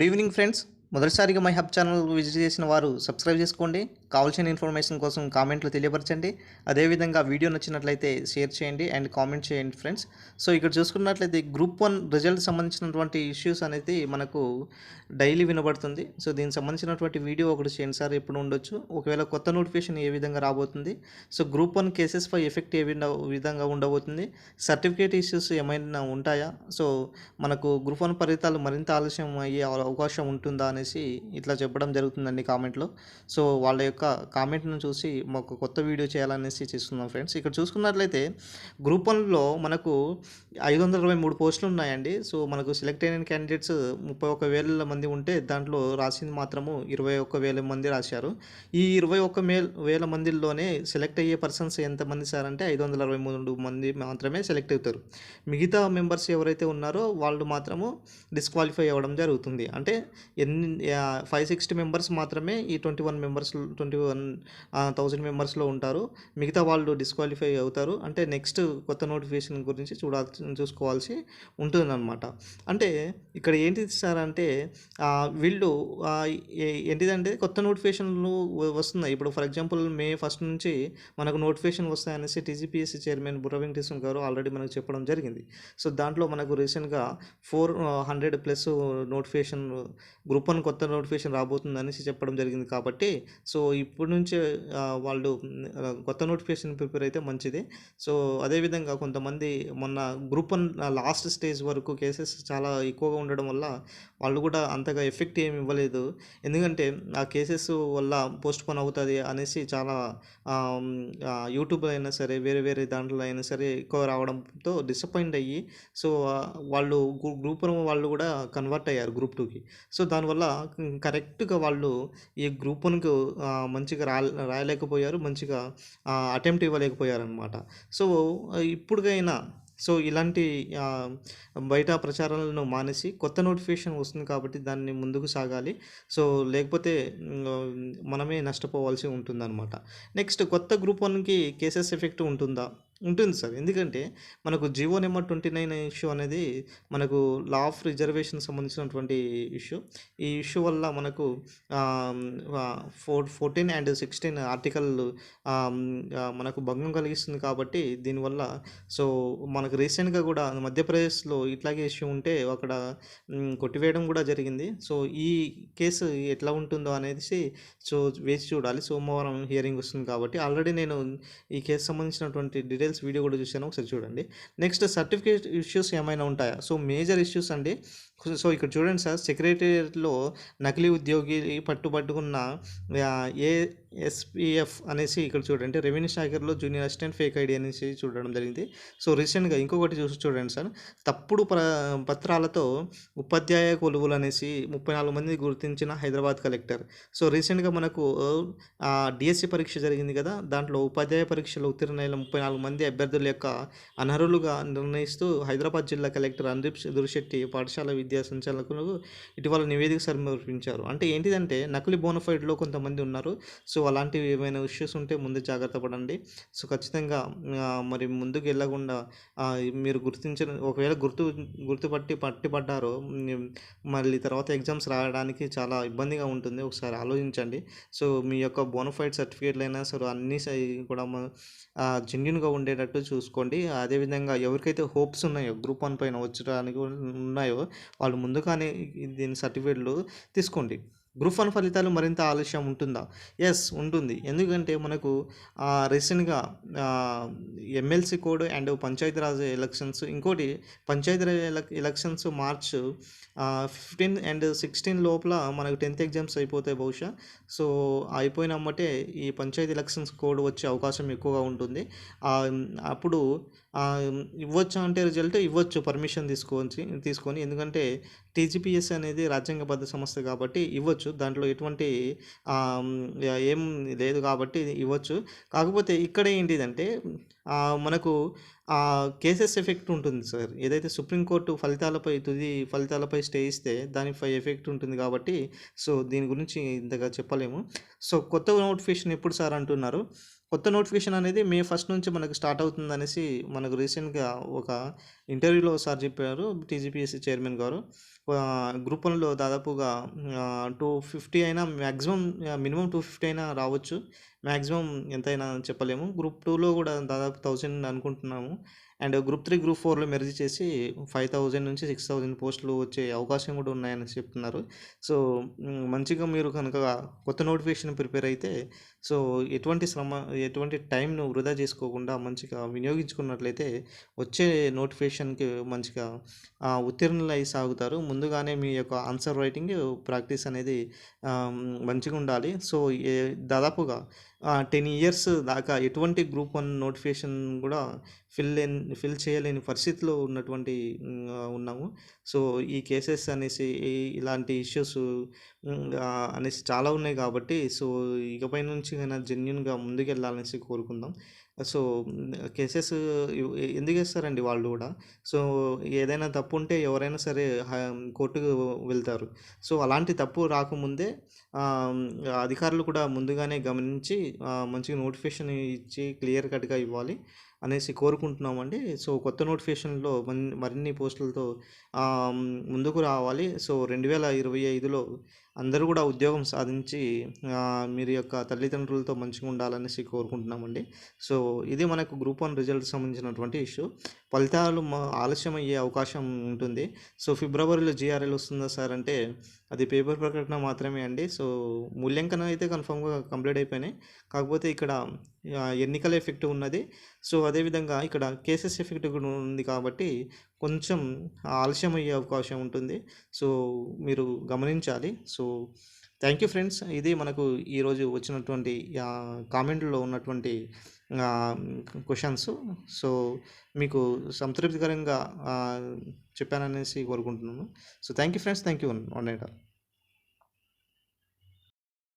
Good evening friends మొదటిసారిగా my hub channel visit చేసిన వారు సబ్స్క్రైబ్ చేసుకోండి. కావాల్సిన ఇన్ఫర్మేషన్ కోసం కామెంట్లు తెలియపరచండి. అదేవిధంగా వీడియో నచ్చినట్లయితే షేర్ చేయండి అండ్ కామెంట్ చేయండి ఫ్రెండ్స్. సో ఇక్కడ చూసుకున్నట్లయితే గ్రూప్ వన్ రిజల్ట్ సంబంధించినటువంటి ఇష్యూస్ అనేది మనకు డైలీ వినబడుతుంది. సో దీనికి సంబంధించినటువంటి వీడియో ఒకటి చేయండి సార్ ఎప్పుడు ఉండొచ్చు. ఒకవేళ కొత్త నోటిఫికేషన్ ఏ విధంగా రాబోతుంది. సో గ్రూప్ వన్ కేసెస్ పై ఎఫెక్ట్ ఏ విధంగా- ఉండబోతుంది. సర్టిఫికేట్ ఇష్యూస్ ఏమైనా ఉంటాయా? సో మనకు గ్రూప్ వన్ ఫలితాలు మరింత ఆలస్యం అయ్యే అవకాశం ఉంటుందా అనేసి ఇట్లా చెప్పడం జరుగుతుందండి కామెంట్లో. సో వాళ్ళ యొక్క కామెంట్ను చూసి మాకు కొత్త వీడియో చేయాలనేసి చేస్తున్నాం ఫ్రెండ్స్. ఇక్కడ చూసుకున్నట్లయితే గ్రూప్ వన్లో మనకు ఐదు వందల ఇరవై మూడు పోస్టులు ఉన్నాయండి. సో మనకు సెలెక్ట్ అయిన క్యాండిడేట్స్ ముప్పై ఒక వేల మంది ఉంటే దాంట్లో రాసింది మాత్రము ఇరవై ఒక్క వేల మంది రాశారు. ఈ ఇరవై ఒక్క మేల్ వేల మందిలోనే సెలెక్ట్ అయ్యే పర్సన్స్ ఎంతమంది సార్ అంటే ఐదు వందల అరవై మూడు మంది మాత్రమే సెలెక్ట్ అవుతారు. మిగతా మెంబర్స్ ఎవరైతే ఉన్నారో వాళ్ళు మాత్రము డిస్క్వాలిఫై అవ్వడం జరుగుతుంది. అంటే ఎన్ని ఫైవ్ సిక్స్టీ మెంబర్స్ మాత్రమే ఈ twenty one members twenty one thousand మెంబర్స్లో ఉంటారు. మిగతా వాళ్ళు డిస్క్వాలిఫై అవుతారు. అంటే నెక్స్ట్ కొత్త నోటిఫికేషన్ గురించి చూడాల్సి చూసుకోవాల్సి ఉంటుందన్నమాట. అంటే ఇక్కడ ఏంటి సార్ అంటే వీళ్ళు ఏంటిదంటే కొత్త నోటిఫికేషన్లు వస్తున్నాయి. ఇప్పుడు ఫర్ ఎగ్జాంపుల్ మే ఫస్ట్ నుంచి మనకు నోటిఫికేషన్ వస్తాయనేసి టీజీపీఎస్సీ చైర్మన్ బుర్ర వెంకటేశ్వర గారు ఆల్రెడీ మనకు చెప్పడం జరిగింది. సో దాంట్లో మనకు రీసెంట్గా four hundred plus notification group one కొత్త నోటిఫికేషన్ రాబోతుంది అనేసి చెప్పడం జరిగింది కాబట్టి సో ఇప్పటి నుంచే వాళ్ళు కొత్త నోటిఫికేషన్ ప్రిపేర్ అయితే మంచిది. సో అదేవిధంగా కొంతమంది మొన్న గ్రూప్ వన్ లాస్ట్ స్టేజ్ వరకు కేసెస్ చాలా ఎక్కువగా ఉండడం వల్ల వాళ్ళు కూడా అంతగా ఎఫెక్ట్ ఏమి ఇవ్వలేదు. ఎందుకంటే ఆ కేసెస్ వల్ల పోస్ట్ పోన్ అవుతుంది అనేసి చాలా యూట్యూబ్లో యూట్యూబ్ అయినా సరే వేరే వేరే దాంట్లో అయినా సరే ఎక్కువ రావడంతో డిసప్పాయింట్ అయ్యి సో వాళ్ళు గ్రూ- గ్రూప్ వన్ వాళ్ళు కూడా కన్వర్ట్ అయ్యారు గ్రూప్ టూకి. సో దానివల్ల కరెక్ట్గా వాళ్ళు ఈ గ్రూప్ వన్కు మంచిగా రా రాయలేకపోయారు మంచిగా అటెంప్ట్ ఇవ్వలేకపోయారు అనమాట సో ఇప్పుడుకైనా సో ఇలాంటి బయట ప్రచారాలను మానేసి కొత్త నోటిఫికేషన్ వస్తుంది కాబట్టి దాన్ని ముందుకు సాగాలి. సో లేకపోతే మనమే నష్టపోవాల్సి ఉంటుందన్నమాట. నెక్స్ట్ కొత్త గ్రూప్ వన్కి కేసెస్ ఎఫెక్ట్ ఉంటుందా? ఉంటుంది సార్. ఎందుకంటే మనకు GO number twenty nine issue అనేది మనకు లా ఆఫ్ రిజర్వేషన్ సంబంధించినటువంటి ఇష్యూ. ఈ ఇష్యూ వల్ల మనకు four fourteen and sixteen article మనకు భంగం కలిగిస్తుంది కాబట్టి దీనివల్ల సో మనకు రీసెంట్గా కూడా మధ్యప్రదేశ్లో ఇట్లాగే ఇష్యూ ఉంటే అక్కడ కొట్టివేయడం కూడా జరిగింది. సో ఈ కేసు ఎట్లా ఉంటుందో అనేసి సో వేచి చూడాలి. సోమవారం హియరింగ్ వస్తుంది కాబట్టి ఆల్రెడీ నేను ఈ కేసు సంబంధించినటువంటి డీటెయిల్స్ వీడియో కూడా చూశాను ఒకసారి చూడండి. నెక్స్ట్ సర్టిఫికేట్ ఇష్యూస్ ఏమైనా ఉంటాయా? సో మేజర్ ఇష్యూస్ అండి. సో ఇక్కడ చూడండి సార్ సెక్రటేరియట్లో నకిలీ ఉద్యోగి పట్టుబట్టుకున్న ఏఎస్పిఎఫ్ అనేసి ఇక్కడ చూడండి. రెవెన్యూ శాఖలో జూనియర్ అసిస్టెంట్ ఫేక్ ఐడి అనేసి చూడడం జరిగింది. సో రీసెంట్గా ఇంకొకటి చూసి చూడండి సార్. తప్పుడు ప్ర పత్రాలతో ఉపాధ్యాయ కొలువులు అనేసి ముప్పై నాలుగు మంది గుర్తించిన హైదరాబాద్ కలెక్టర్. సో రీసెంట్గా మనకు డిఎస్సి పరీక్ష జరిగింది కదా? దాంట్లో ఉపాధ్యాయ పరీక్షలో ఉత్తీర్ణైన ముప్పై నాలుగు మంది అభ్యర్థుల యొక్క అనర్హులుగా నిర్ణయిస్తూ హైదరాబాద్ జిల్లా కలెక్టర్ అందీప్ దురిశెట్టి పాఠశాల విద్యా సంచాలకులకు ఇటీవల నివేదిక సమర్పించారు. అంటే ఏంటిదంటే నకిలీ బోనఫైడ్లో కొంతమంది ఉన్నారు. సో అలాంటివి ఏమైనా ఇష్యూస్ ఉంటే ముందు జాగ్రత్త పడండి. సో ఖచ్చితంగా మరి ముందుకు వెళ్ళకుండా మీరు గుర్తించిన ఒకవేళ గుర్తు గుర్తుపట్టి పట్టిపడ్డారో మళ్ళీ తర్వాత ఎగ్జామ్స్ రాయడానికి చాలా ఇబ్బందిగా ఉంటుంది. ఒకసారి ఆలోచించండి. సో మీ యొక్క బోనఫైడ్ సర్టిఫికేట్లు అయినా సరే అన్నీ సై- కూడా జెన్యున్గా ఉండేటట్టు చూసుకోండి. అదేవిధంగా ఎవరికైతే హోప్స్ ఉన్నాయో గ్రూప్ వన్ పైన వచ్చడానికి ఉన్నాయో వాళ్ళు ముందుగానే దీని సర్టిఫికేట్లు తీసుకోండి. గ్రూప్ వన్ ఫలితాలు మరింత ఆలస్యం ఉంటుందా? ఎస్ ఉంటుంది. ఎందుకంటే మనకు రీసెంట్గా MLC code and Panchayati Raj elections ఇంకోటి Panchayati Raj elec elections March fifteen and sixteen లోపల మనకు టెన్త్ ఎగ్జామ్స్ అయిపోతాయి బహుశా. సో అయిపోయినమ్మటే ఈ పంచాయతీ ఎలక్షన్స్ కోడ్ వచ్చే అవకాశం ఎక్కువగా ఉంటుంది. అప్పుడు ఇవ్వచ్చు అంటే రిజల్ట్ ఇవ్వచ్చు పర్మిషన్ తీసుకొని తీసుకొని. ఎందుకంటే టీజీపీఎస్ అనేది రాజ్యాంగబద్ధ సంస్థ కాబట్టి ఇవ్వచ్చు. దాంట్లో ఎటువంటి ఏం లేదు కాబట్టి ఇవ్వచ్చు. కాకపోతే ఇక్కడ ఏంటిదంటే ఆ, మనకు కేసెస్ ఎఫెక్ట్ ఉంటుంది సార్. ఏదైతే సుప్రీంకోర్టు ఫలితాలపై తుది ఫలితాలపై స్టే ఇస్తే దానిపై ఎఫెక్ట్ ఉంటుంది కాబట్టి సో దీని గురించి ఇంతగా చెప్పలేము. సో కొత్త నోటిఫికేషన్ ఎప్పుడు సార్ అంటున్నారు? కొత్త నోటిఫికేషన్ అనేది మే ఫస్ట్ నుంచి మనకు స్టార్ట్ అవుతుంది అనేసి మనకు రీసెంట్గా ఒక ఇంటర్వ్యూలో సార్ చెప్పారు టీజీపీఎస్సీ చైర్మన్ గారు. గ్రూప్ వన్లో దాదాపుగా టూ ఫిఫ్టీ అయినా మ్యాక్సిమం మినిమం టూ ఫిఫ్టీ అయినా రావచ్చు. మ్యాక్సిమం ఎంతైనా చెప్పలేము. గ్రూప్ టూలో కూడా దాదాపు థౌజండ్ అనుకుంటున్నాము. అండ్ గ్రూప్ త్రీ గ్రూప్ ఫోర్లో మెరిజ్ చేసి ఫైవ్ థౌజండ్ నుంచి సిక్స్ థౌజండ్ పోస్టులు వచ్చే అవకాశం కూడా ఉన్నాయని చెప్తున్నారు. సో మంచిగా మీరు కనుక కొత్త నోటిఫికేషన్ ప్రిపేర్ అయితే సో ఎటువంటి శ్రమ ఎటువంటి టైంను వృధా చేసుకోకుండా మంచిగా వినియోగించుకున్నట్లయితే వచ్చే నోటిఫికేషన్కి మంచిగా ఆ, ఉత్తీర్ణులు అయి సాగుతారు. ముందుగానే మీ యొక్క ఆన్సర్ రైటింగ్ ప్రాక్టీస్ అనేది మంచిగా ఉండాలి. సో దాదాపుగా టెన్ ఇయర్స్ దాకా ఎటువంటి గ్రూప్ వన్ నోటిఫికేషన్ కూడా ఫిల్ ఫిల్ చేయలేని పరిస్థితిలో ఉన్నటువంటి ఉన్నాము. సో ఈ కేసెస్ అనేసి ఇలాంటి ఇష్యూస్ అనేసి చాలా ఉన్నాయి కాబట్టి సో ఇకపై నుంచి అయినా జెన్యున్గా ముందుకెళ్ళాలనేసి కోరుకుందాం. సో కేసెస్ ఎందుకు వేస్తారండి వాళ్ళు కూడా? సో ఏదైనా తప్పు ఉంటే ఎవరైనా సరే కోర్టుకు వెళ్తారు. సో అలాంటి తప్పు రాకముందే అధికారులు కూడా ముందుగానే గమనించి మంచిగా నోటిఫికేషన్ ఇచ్చి క్లియర్ కట్గా ఇవ్వాలి అనేసి కోరుకుంటున్నామండి. సో కొత్త నోటిఫికేషన్లో మన్- మరిన్ని పోస్టులతో ముందుకు రావాలి. సో రెండు వేల ఇరవై ఐదులో అందరూ కూడా ఉద్యోగం సాధించి మీరు యొక్క తల్లిదండ్రులతో మంచిగా ఉండాలనేసి కోరుకుంటున్నామండి. సో ఇది మనకు గ్రూప్ వన్ రిజల్ట్ సంబంధించినటువంటి ఇష్యూ. ఫలితాలు ఆలస్యం అయ్యే అవకాశం ఉంటుంది. సో ఫిబ్రవరిలో జిఆర్ఎల్ వస్తుందా సార్ అంటే అది పేపర్ ప్రకటన మాత్రమే అండి. సో మూల్యాంకనం అయితే కన్ఫామ్గా కంప్లీట్ అయిపోయినాయి. కాకపోతే ఇక్కడ ఎన్నికల ఎఫెక్ట్ ఉన్నది. సో అదేవిధంగా ఇక్కడ కేసెస్ ఎఫెక్ట్ కూడా ఉంది కాబట్టి కొంచెం ఆలస్యం అయ్యే అవకాశం ఉంటుంది. సో మీరు గమనించాలి. So thank you friends. ఇది మనకు ఈరోజు వచ్చినటువంటి కామెంట్లో ఉన్నటువంటి క్వశ్చన్స్. సో మీకు సంతృప్తికరంగా చెప్పాననేసి కోరుకుంటున్నాను. So thank you friends. Thank you one night